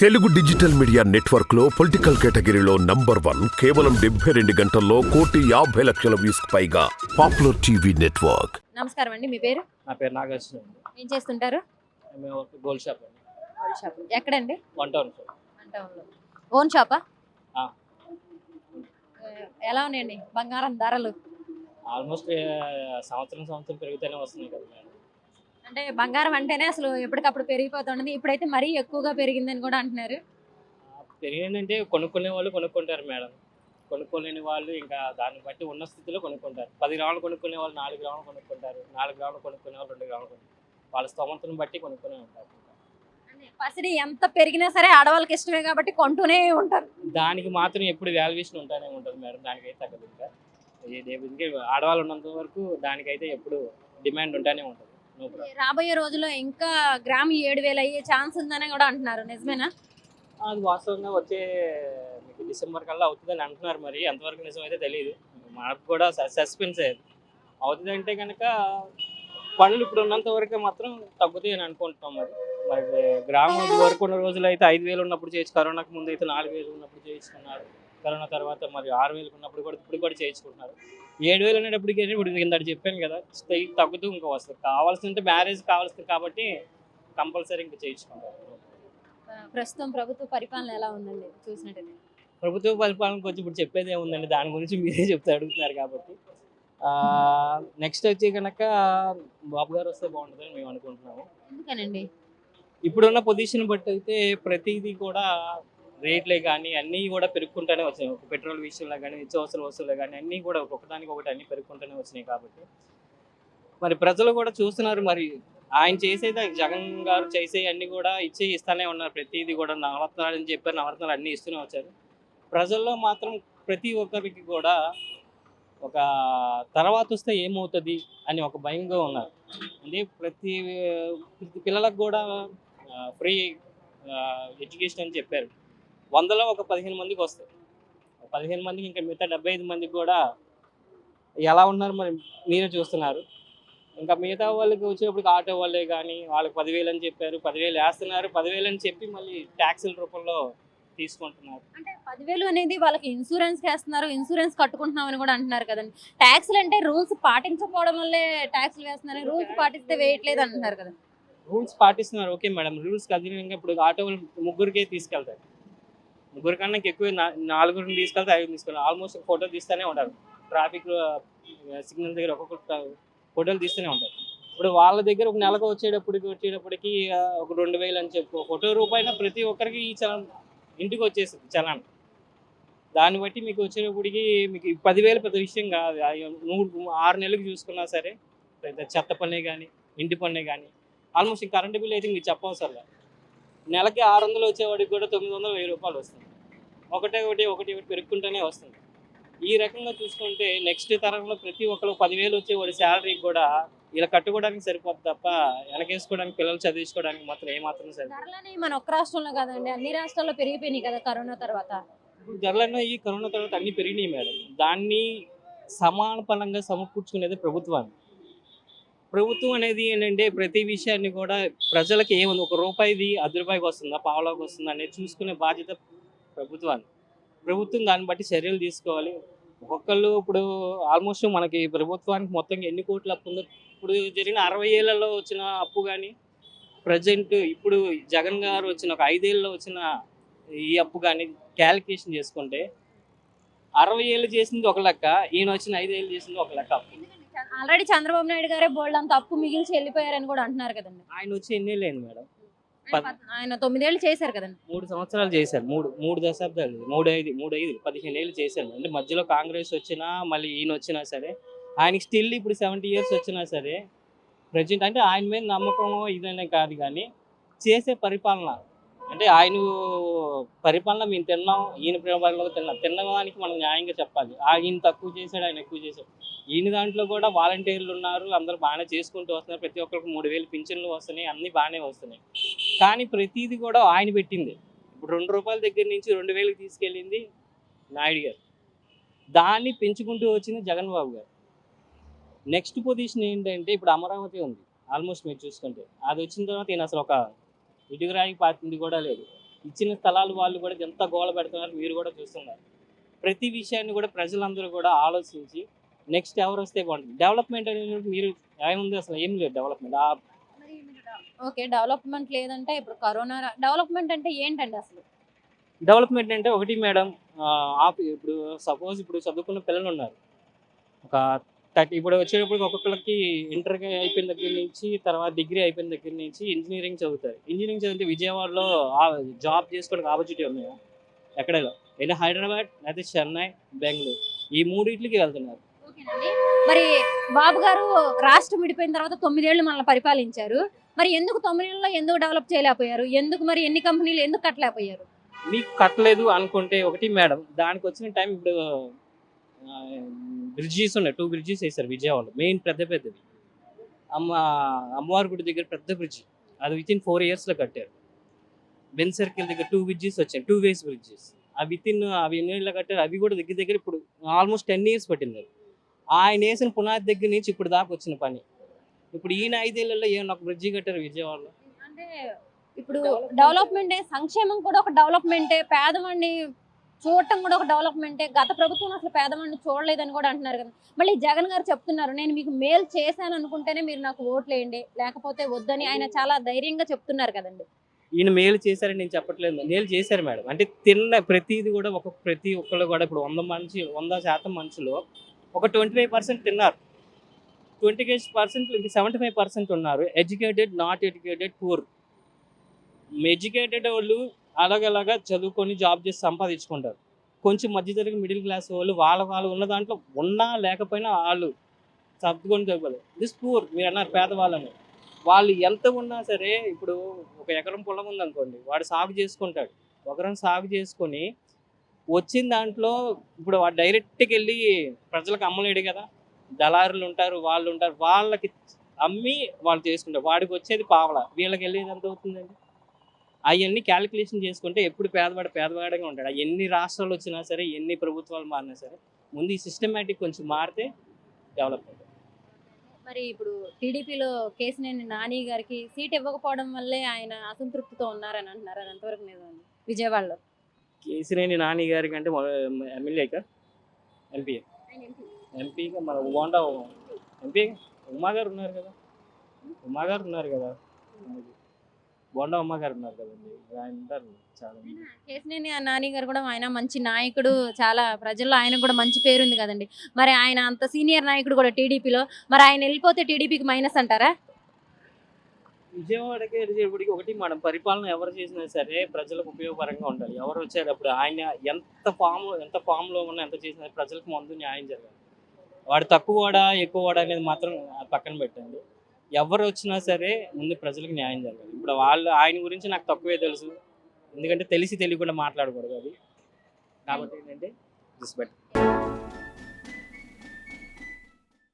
Telugu digital media నెట్వర్క్లో political కేటగిరీలో number one కేవలం డెబ్బై రెండు గంటల్లో కోటి యాభై లక్షల వ్యూస్ పైగా పాపులర్ టీవీ నెట్వర్క్. నమస్కారం అండి మీ పేరు? నా పేరు నాగార్జున అండి. ఏం చేస్తుంటారు? మేము ఒక గోల్డ్ షాప్ అండి. Gold shop. ఎక్కడండి? One town shop. టౌన్లో. ఓన్ షాపా? ఆ. ఎలా ఉన్నాయండి? బంగారం ధరలు? ఆల్మోస్ట్ సంవత్సరం సంవత్సరం పెరుగుతూనే వస్తున్నాయి కదా మేడం. అంటే బంగారం అంటేనే అసలు ఎప్పటికప్పుడు పెరిగిపోతుండదు ఇప్పుడైతే మరీ ఎక్కువగా పెరిగిందని కూడా అంటున్నారు. పెరిగిందంటే కొనుక్కునే వాళ్ళు కొనుక్కుంటారు మేడం. కొనుక్కోలేని వాళ్ళు ఇంకా దాన్ని బట్టి ఉన్న స్థితిలో కొనుక్కుంటారు. పది గ్రాములు కొనుక్కునే వాళ్ళు నాలుగు గ్రాములు కొనుక్కుంటారు. నాలుగు గ్రాములు కొనుక్కునే వాళ్ళు రెండు గ్రాములు కొనుక్కుంటారు. వాళ్ళ స్తోమతను బట్టి కొనుక్కునే ఉంటారు. పసిడి ఎంత పెరిగినా సరే ఆడవాళ్ళకి ఇష్టమే కాబట్టి కొంటూనే ఉంటారు. దానికి మాత్రం ఎప్పుడు వాల్యుయేషన్ ఉంటానే ఉంటుంది మేడం. దానికైతే తగ్గదు ఇంకా. ఆడవాళ్ళు ఉన్నంత వరకు దానికైతే ఎప్పుడు డిమాండ్ ఉంటానే ఉంటుంది. రాబోయే రోజుల్లో ఇంకా గ్రామ్ ఏడు వేలు అయ్యే ఛాన్స్ ఉందని కూడా అంటున్నారు. నిజమేనా? అది వాస్తవంగా వచ్చే మీకు డిసెంబర్ కల్లా అవుతుందని అంటున్నారు మరి. ఎంతవరకు నిజమైతే తెలియదు మనకు కూడా సస్పెన్స్ అవుతుంది అంటే కనుక పనులు ఇప్పుడు ఉన్నంత వరకు మాత్రం తగ్గుతాయి అని అనుకుంటున్నాం మరి. మరి గ్రామం వరకు ఉన్న రోజులు అయితే ఐదు వేలు ఉన్నప్పుడు చేయొచ్చు కరోనాకు ముందు అయితే నాలుగు వేలు ఉన్నప్పుడు చేయించుకున్నారు. కరోనా తర్వాత మరి ఆరు వేలకు ఉన్నప్పుడు కూడా ఇప్పుడు కూడా చేయించుకుంటున్నారు. ఏడు వేలు అనేటప్పటికి ఇప్పుడు కింద చెప్పాను కదా తగ్గుతూ ఇంకా వస్తుంది. కావాల్సింటే మ్యారేజ్ కావాల్సింది కాబట్టి కంపల్సరీ ఇంకా చేయించుకుంటారు. ప్రస్తుతం ప్రభుత్వ పరిపాలన ఎలా ఉందండి? చూసినట్టయితే. ప్రభుత్వ పరిపాలన గురించి ఇప్పుడు చెప్పేది ఏముందండి? దాని గురించి మీరే చెప్తే అడుగుతున్నారు కాబట్టి. నెక్స్ట్ వచ్చి కనుక బాబు గారు వస్తే బాగుంటుందని మేము అనుకుంటున్నాము. ఎందుకనండి? ఇప్పుడున్న పొజిషన్ బట్టి అయితే ప్రతిదీ కూడా రేట్లే కానీ అన్నీ కూడా పెరుగుకుంటూనే వచ్చినాయి. పెట్రోల్ విషయంలో కానీ నిత్యావసర వస్తువులు కానీ అన్నీ కూడా ఒకదానికి ఒకటి అన్నీ పెరుగుకుంటూనే వచ్చినాయి కాబట్టి. మరి ప్రజలు కూడా చూస్తున్నారు మరి. ఆయన చేసేది జగన్ గారు చేసే అన్ని కూడా ఇచ్చే ఇస్తానే ఉన్నారు. ప్రతిదీ కూడా నవరత్నాలు అని చెప్పారు నవరత్నాలు అన్నీ ఇస్తూనే వచ్చారు. ప్రజల్లో మాత్రం ప్రతి ఒక్కరికి కూడా ఒక తర్వాత వస్తే ఏమవుతుంది అని ఒక భయంగా ఉన్నారు. అంటే ప్రతి పిల్లలకు కూడా ఫ్రీ ఎడ్యుకేషన్ అని చెప్పారు. వందలో ఒక పదిహేను మందికి వస్తాయి. పదిహేను మందికి ఇంకా మిగతా డెబ్బై ఐదు మందికి కూడా ఎలా ఉన్నారు మరి మీరే చూస్తున్నారు. ఇంకా మిగతా వాళ్ళకి వచ్చేటప్పటికి ఆటో వాళ్ళే కానీ వాళ్ళకి పదివేలు అని చెప్పారు పదివేలు వేస్తున్నారు పదివేలు అని చెప్పి మళ్ళీ ట్యాక్సుల రూపంలో తీసుకుంటున్నారు. అంటే పదివేలు అనేది వాళ్ళకి ఇన్సూరెన్స్ వేస్తున్నారు ఇన్సూరెన్స్ కట్టుకుంటున్నామని కూడా అంటున్నారు కదండి. ట్యాక్స్లు అంటే రూల్స్ పాటించకపోవడం వల్లే ట్యాక్స్లు వేస్తున్నారు రూల్స్ పాటిస్తే వేయట్లేదు అంటున్నారు కదా. రూల్స్ పాటిస్తున్నారు. Okay madam. రూల్స్ కదిలినాక ఇప్పుడు ఆటో వాళ్ళు ముగ్గురికే తీసుకెళ్తారు. ముగ్గురు కన్నా ఎక్కువ నా- నాలుగురిని తీసుకెళ్తే ఐదు తీసుకెళ్తారు ఆల్మోస్ట్ ఫోటో తీస్తూనే ఉంటారు. ట్రాఫిక్ సిగ్నల్ దగ్గర ఒక్కొక్క ఫోటోలు తీస్తూనే ఉంటారు. ఇప్పుడు వాళ్ళ దగ్గర ఒక నెలకు వచ్చేటప్పటికి వచ్చేటప్పటికి ఒక రెండు వేలు అని చెప్పు ఫోటో రూపాయన ప్రతి ఒక్కరికి ఈ చలాన్ ఇంటికి వచ్చేస్తుంది చలాన్. దాన్ని బట్టి మీకు వచ్చేటప్పటికి మీకు పదివేలు పెద్ద విషయం కాదు. ఆ మూడు ఆరు నెలలకు చూసుకున్నా సరే పెద్ద చెత్త పన్నే కానీ ఇంటి పన్నే కానీ ఆల్మోస్ట్ కరెంటు బిల్ అయితే మీకు చెప్పవసరం నెలకి ఆరు వందలు వచ్చేవాడికి కూడా తొమ్మిది వందలు వెయ్యి రూపాయలు వస్తుంది. ఒకటే ఒకటి ఒకటి ఒకటి పెరుగుకుంటూనే వస్తుంది. ఈ రకంగా చూసుకుంటే నెక్స్ట్ తరంలో ప్రతి ఒక్కరు పదివేలు వచ్చేవాడి శాలరీకి కూడా ఇలా కట్టుకోవడానికి సరిపోతుంది తప్ప వెనకేసుకోవడానికి పిల్లలు చదివించుకోవడానికి మాత్రం ఏమాత్రం సరి ధరలని మన ఒక్క రాష్ట్రంలో కాదండి అన్ని రాష్ట్రాల్లో పెరిగిపోయినాయి కదా కరోనా తర్వాత. ధరలన్నీ ఈ కరోనా తర్వాత అన్ని పెరిగినాయి మేడం. దాన్ని సమానపరంగా సమకూర్చుకునేది ప్రభుత్వాన్ని ప్రభుత్వం అనేది ఏంటంటే ప్రతి విషయాన్ని కూడా ప్రజలకి ఏముంది ఒక రూపాయిది అర్ధ రూపాయికి వస్తుందా పావులోకి వస్తుందా అనేది చూసుకునే బాధ్యత ప్రభుత్వాన్ని ప్రభుత్వం దాన్ని బట్టి చర్యలు తీసుకోవాలి. ఒక్కొక్కళ్ళు ఇప్పుడు ఆల్మోస్ట్ మనకి ప్రభుత్వానికి మొత్తం ఎన్ని కోట్ల అప్పు ఉందో ఇప్పుడు జరిగిన అరవై ఏళ్ళలో వచ్చిన అప్పు కానీ ప్రజెంట్ ఇప్పుడు జగన్ గారు వచ్చిన ఒక ఐదేళ్ళలో వచ్చిన ఈ అప్పు కానీ క్యాలిక్యులేషన్ చేసుకుంటే అరవై ఏళ్ళు చేసింది ఒక లెక్క ఈయన వచ్చిన ఐదేళ్ళు చేసింది ఒక లెక్క అప్పు. ఆల్రెడీ చంద్రబాబు నాయుడు గారే బోల్డ్ అంత అప్పు మిగిల్చి వెళ్ళిపోయారని కూడా అంటున్నారు కదండి. ఆయన వచ్చి ఎన్నేళ్ళు మేడం? ఆయన తొమ్మిదేళ్ళు చేశారు కదండి. మూడు సంవత్సరాలు చేశారు. మూడు మూడు దశాబ్దాలు. మూడు ఐదు మూడు ఐదు పదిహేను ఏళ్ళు చేశారు. అంటే మధ్యలో కాంగ్రెస్ వచ్చినా మళ్ళీ ఈయన వచ్చినా సరే ఆయనకి స్టిల్ ఇప్పుడు సెవెంటీ ఇయర్స్ వచ్చినా సరే ప్రజెంట్ అంటే ఆయన మీద నమ్మకం ఇదనే కాదు కానీ చేసే పరిపాలన. అంటే ఆయన పరిపాలన మేము తిన్నాం ఈయన పరిపాలన తిన్నాం. తిన్నదానికి మనం న్యాయంగా చెప్పాలి. ఆయన తక్కువ చేశాడు ఆయన ఎక్కువ చేశాడు. ఈయన దాంట్లో కూడా వాలంటీర్లు ఉన్నారు అందరూ బాగానే చేసుకుంటూ వస్తున్నారు. ప్రతి ఒక్కరికి మూడు వేలు పింఛన్లు వస్తున్నాయి అన్నీ బాగానే వస్తున్నాయి. కానీ ప్రతిదీ కూడా ఆయన పెట్టింది. ఇప్పుడు రెండు రూపాయల దగ్గర నుంచి రెండు వేలకు తీసుకెళ్ళింది నాయుడు గారు. దాన్ని పెంచుకుంటూ వచ్చింది జగన్ బాబు గారు. నెక్స్ట్ పొజిషన్ ఏంటంటే ఇప్పుడు అమరావతి ఉంది. ఆల్మోస్ట్ మీరు చూసుకుంటే. అది వచ్చిన తర్వాత ఈయన అసలు ఒక ఇటుకురాయి పాతింది కూడా లేదు. ఇచ్చిన స్థలాలు వాళ్ళు కూడా ఎంత గోల పెడుతున్నారు మీరు కూడా చూస్తున్నారు. ప్రతి విషయాన్ని కూడా ప్రజలందరూ కూడా ఆలోచించి నెక్స్ట్ ఎవరు వస్తే బాగుంటుంది? డెవలప్మెంట్ అనేది మీరు ఏముంది అసలు? ఏం లేదు డెవలప్మెంట్ ఆ ఓకే డెవలప్మెంట్ లేదంటే ఇప్పుడు కరోనా డెవలప్మెంట్ అంటే ఏంటండి అసలు? డెవలప్మెంట్ అంటే ఒకటి మేడం ఇప్పుడు సపోజ్ ఇప్పుడు చదువుకున్న పిల్లలు ఉన్నారు. ఒక థర్టీ ఇప్పుడు వచ్చేటప్పుడు ఒక్కొక్కరికి ఇంటర్ అయిపోయిన దగ్గర నుంచి తర్వాత డిగ్రీ అయిపోయిన దగ్గర నుంచి ఇంజనీరింగ్ చదువుతారు. ఇంజనీరింగ్ చదివితే విజయవాడలో జాబ్ చేసుకోవడానికి ఆపర్చునిటీ ఉన్నాయా ఎక్కడ? లేదా హైదరాబాద్ లేదా చెన్నై బెంగళూరు. ఈ మూడింటికి వెళ్తున్నారు. మరి బాబు గారు రాష్ట్రం విడిపోయిన తర్వాత తొమ్మిదేళ్ళు మనల్ని పరిపాలించారు. మరి ఎందుకు తొమ్మిదిలో ఎందుకు డెవలప్ చేయలేకపోయారు? ఎందుకు మరి ఎన్ని కంపెనీలు ఎందుకు కట్టలేకపోయారు? మీకు కట్టలేదు అనుకుంటే ఒకటి మేడం దానికి వచ్చిన టైం ఇప్పుడు బ్రిడ్జెస్ ఉన్నాయి టూ బ్రిడ్జెస్ వేశారు విజయవాడలో మెయిన్ పెద్ద పెద్దవి అమ్మ అమ్మవారి గుడి దగ్గర పెద్ద బ్రిడ్జ్ అది విత్ ఇన్ ఫోర్ ఇయర్స్లో కట్టారు. బెన్ సర్కిల్ దగ్గర టూ బ్రిడ్జెస్ వచ్చాయి టూ వేస్ బ్రిడ్జెస్ అవి విత్ ఇన్ అవి ఎన్ని కట్టారు? అవి కూడా దగ్గర దగ్గర ఇప్పుడు ఆల్మోస్ట్ టెన్ ఇయర్స్ పట్టింది. ఆయన వేసిన పునాది దగ్గర నుంచి ఇప్పుడు దాకా వచ్చిన పని. ఇప్పుడు ఈయన ఐదేళ్ళలో ఏమన్నా ఒక బ్రిడ్జి కట్టారు విజయవాడలో? అంటే ఇప్పుడు డెవలప్మెంటే సంక్షేమం కూడా ఒక డెవలప్మెంటే పేదవాడిని చూడటం కూడా ఒక డెవలప్మెంటే. గత ప్రభుత్వం అసలు పేదవాడిని చూడలేదని కూడా అంటున్నారు కదా. మళ్ళీ జగన్ గారు చెప్తున్నారు నేను మీకు మేలు చేశాను అనుకుంటేనే మీరు నాకు ఓట్లేయండి లేకపోతే వద్దని ఆయన చాలా ధైర్యంగా చెప్తున్నారు కదండి. ఈయన మేలు చేశారని నేను చెప్పట్లేదు మేలు చేశారు మేడం. అంటే తిన్న ప్రతిది కూడా ఒక ప్రతి ఒక్కళ్ళు కూడా ఇప్పుడు వంద మనిషి వంద శాతం మనుషులు ఒక ట్వంటీ ఫైవ్ పర్సెంట్ తిన్నారు. Twenty percent seventy five percent ఉన్నారు. Educated not educated poor educated వాళ్ళు అలాగలాగా చదువుకొని జాబ్ చేసి సంపాదించుకుంటారు. కొంచెం మధ్యతరగతి మిడిల్ క్లాస్ వాళ్ళు వాళ్ళ వాళ్ళు ఉన్న దాంట్లో ఉన్నా లేకపోయినా వాళ్ళు సర్దుకొని చదువుకోలేదు దిస్ పూర్ మీరు అన్నారు పేదవాళ్ళని. వాళ్ళు ఎంత ఉన్నా సరే ఇప్పుడు ఒక ఎకరం పొలం ఉందనుకోండి వాడు సాగు చేసుకుంటాడు. ఒకరం సాగు చేసుకొని వచ్చిన దాంట్లో ఇప్పుడు వాడు డైరెక్ట్కి వెళ్ళి ప్రజలకు అమ్మలేడు కదా. దళారులు ఉంటారు వాళ్ళు ఉంటారు వాళ్ళకి అమ్మి వాళ్ళు చేసుకుంటారు. వాడికి వచ్చేది పావల. వీళ్ళకి వెళ్ళేది ఎంత అవుతుందండి? అవన్నీ క్యాలిక్యులేషన్ చేసుకుంటే ఎప్పుడు పేదవాడు పేదవాడిగా ఉంటాడు. ఎన్ని రాష్ట్రాలు వచ్చినా సరే ఎన్ని ప్రభుత్వాలు మారినా సరే ముందు ఈ సిస్టమేటిక్ కొంచెం మారితే డెవలప్ అవుతుంది. మరి ఇప్పుడు టీడీపీలో కేసినేని నాని గారికి సీట్ ఇవ్వకపోవడం వల్లే ఆయన అసంతృప్తితో ఉన్నారని అంటున్నారు. అది ఎంతవరకు నిజం విజయవాడలో. కేసినేని నాని గారి కంటే ఎమ్మెల్యేగా ఎంపీ. ఎంపీగా మన బోండా ఎంపీ ఉమా గారు ఉన్నారు కదా? ఉమా గారు ఉన్నారు కదా? మనకి బోండా ఉమా గారు ఉన్నారు కదండి. ఆయన ఉంటారు చాలా మంది. కేసినేని నాని గారు కూడా ఆయన మంచి నాయకుడు చాలా ప్రజల్లో ఆయన కూడా మంచి పేరుంది కదండి. మరి ఆయన అంత సీనియర్ నాయకుడు కూడా టీడీపీలో. మరి ఆయన వెళ్ళిపోతే టీడీపీకి మైనస్ అంటారా? విజయవాడకి వెళ్ళేటప్పటికి ఒకటి మనం పరిపాలన ఎవరు చేసినా సరే ప్రజలకు ఉపయోగకరంగా ఉండాలి. ఎవరు వచ్చేటప్పుడు ఆయన ఎంత ఫామ్ ఎంత ఫామ్లో ఉన్నా ఎంత చేసినా ప్రజలకు ముందు న్యాయం జరగాలి. వాడు తక్కువ వాడా ఎక్కువ వాడా అనేది మాత్రం పక్కన పెట్టండి. ఎవరు వచ్చినా సరే ముందు ప్రజలకు న్యాయం జరగాలి. ఇప్పుడు వాళ్ళు ఆయన గురించి నాకు తక్కువే తెలుసు. ఎందుకంటే తెలిసి తెలియకుండా మాట్లాడకూడదు అది. కాబట్టి ఏంటంటే దిస్ బెటర్